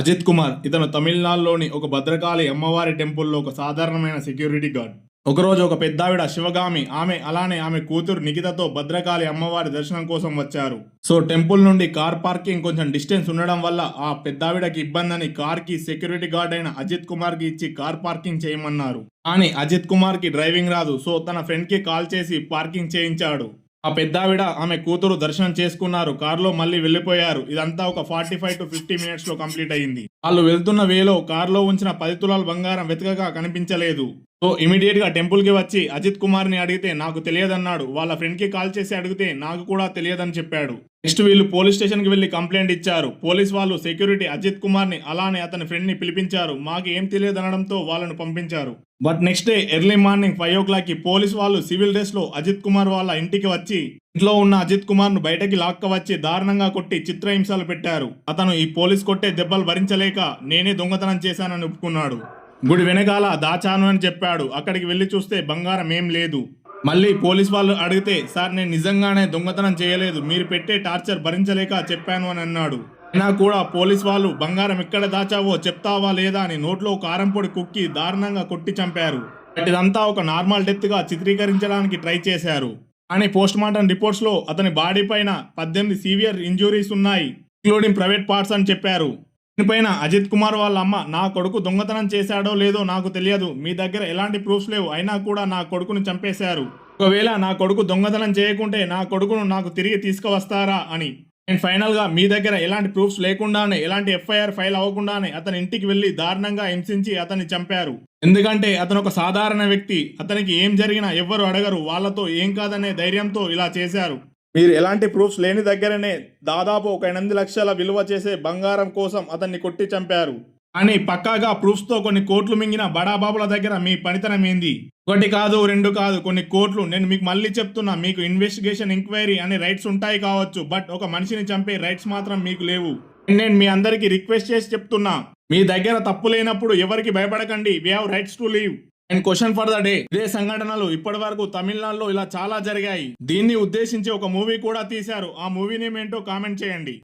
అజిత్ కుమార్ ఇతను తమిళనాడులోని ఒక భద్రకాళి అమ్మవారి టెంపుల్లో ఒక సాధారణమైన సెక్యూరిటీ గార్డ్. ఒకరోజు ఒక పెద్దావిడ శివగామి ఆమె అలానే ఆమె కూతురు నిఖితతో భద్రకాళి అమ్మవారి దర్శనం కోసం వచ్చారు. సో టెంపుల్ నుండి కార్ పార్కింగ్ కొంచెం డిస్టెన్స్ ఉండడం వల్ల ఆ పెద్దావిడకి ఇబ్బందని కార్కి సెక్యూరిటీ గార్డ్ అయిన అజిత్ కుమార్కి ఇచ్చి కార్ పార్కింగ్ చేయమన్నారు. కానీ అజిత్ కుమార్కి డ్రైవింగ్ రాదు. సో తన ఫ్రెండ్కి కాల్ చేసి పార్కింగ్ చేయించాడు. ఆ పెద్దావిడ ఆమె కూతురు దర్శనం చేసుకున్నారు. కారులో మళ్ళీ వెళ్ళిపోయారు. ఇదంతా ఒక ఫార్టీ ఫైవ్ టు ఫిఫ్టీ మినిట్స్లో కంప్లీట్ అయింది వాళ్ళు వెళ్తున్న వేలో కారులో ఉంచిన పది తులాల బంగారం వెతకగా కనిపించలేదు. సో ఇమీడియట్గా టెంపుల్కి వచ్చి అజిత్ కుమార్ని అడిగితే నాకు తెలియదన్నాడు. వాళ్ళ ఫ్రెండ్కి కాల్ చేసి అడిగితే నాకు కూడా తెలియదని చెప్పాడు. నెక్స్ట్ వీళ్ళు పోలీస్ స్టేషన్కి వెళ్ళి కంప్లైంట్ ఇచ్చారు. పోలీస్ వాళ్ళు సెక్యూరిటీ అజిత్ కుమార్ని అలానే అతని ఫ్రెండ్ని పిలిపించారు. మాకు ఏం తెలియదనడంతో వాళ్ళను పంపించారు. But next day early morning five ఓ క్లాక్కి పోలీస్ వాళ్ళు సివిల్ డ్రెస్లో అజిత్ కుమార్ వాళ్ళ ఇంటికి వచ్చి ఇంట్లో ఉన్న అజిత్ కుమార్ను బయటకి లాక్క వచ్చి దారుణంగా కొట్టి చిత్రహింసలు పెట్టారు. అతను ఈ పోలీస్ కొట్టే దెబ్బలు భరించలేక నేనే దొంగతనం చేశానని ఒప్పుకున్నాడు. గుడి వెనకాల దాచాను అని చెప్పాడు. అక్కడికి వెళ్ళి చూస్తే బంగారం ఏం లేదు. మళ్ళీ పోలీస్ వాళ్ళు అడిగితే సార్ నేను నిజంగానే దొంగతనం చేయలేదు. మీరు పెట్టే టార్చర్ భరించలేక చెప్పాను అని అన్నాడు. అయినా కూడా పోలీస్ వాళ్ళు బంగారం ఎక్కడ దాచావో చెప్తావా లేదా అని నోట్లో కారం పొడి కుక్కి దారుణంగా కొట్టి చంపారు. ఇదంతా ఒక నార్మల్ డెత్గా చిత్రీకరించడానికి ట్రై చేశారు. కానీ పోస్ట్ మార్టం రిపోర్ట్స్లో అతని బాడీ పైన పద్దెనిమిది సీవియర్ ఇంజురీస్ ఉన్నాయి ఇంక్లూడింగ్ ప్రైవేట్ పార్ట్స్ అని చెప్పారు. దీనిపైన అజిత్ కుమార్ వాళ్ళ అమ్మ నా కొడుకు దొంగతనం చేశాడో లేదో నాకు తెలియదు. మీ దగ్గర ఎలాంటి ప్రూఫ్స్ లేవు. అయినా కూడా నా కొడుకుని చంపేశారు. ఒకవేళ నా కొడుకు దొంగతనం చేయకుంటే నా కొడుకును నాకు తిరిగి తీసుకువస్తారా అని. అండ్ ఫైనల్గా మీ దగ్గర ఎలాంటి ప్రూఫ్స్ లేకుండానే ఎలాంటి ఎఫ్ఐఆర్ ఫైల్ అవ్వకుండానే అతని ఇంటికి వెళ్ళి దారుణంగా హింసించి అతన్ని చంపారు. ఎందుకంటే అతను ఒక సాధారణ వ్యక్తి. అతనికి ఏం జరిగినా ఎవ్వరు అడగరు. వాళ్ళతో ఏం కాదనే ధైర్యంతో ఇలా చేశారు. మీరు ఎలాంటి ప్రూఫ్స్ లేని దగ్గరనే దాదాపు ఒక ఎనిమిది లక్షల విలువ చేసే బంగారం కోసం అతన్ని కొట్టి చంపారు. అని పక్కాగా ప్రూఫ్స్తో కొన్ని కోట్లు మింగిన బడాబాబుల దగ్గర మీ పనితనం ఏంది? ఒకటి కాదు రెండు కాదు కొన్ని కోట్లు. నేను మీకు మళ్ళీ చెప్తున్నా మీకు ఇన్వెస్టిగేషన్ ఎంక్వైరీ అనే రైట్స్ ఉంటాయి కావచ్చు బట్ ఒక మనిషిని చంపే రైట్స్ మాత్రం మీకు లేవు. నేను మీ అందరికీ రిక్వెస్ట్ చేసి చెప్తున్నా మీ దగ్గర తప్పు లేనప్పుడు ఎవరికి భయపడకండి. We have rights to leave and question for the day ఇదే సంఘటనలు ఇప్పటి వరకు తమిళనాడులో ఇలా చాలా జరిగాయి. దీన్ని ఉద్దేశించి ఒక మూవీ కూడా తీశారు. ఆ మూవీ నేమ్ ఏంటో కామెంట్ చేయండి.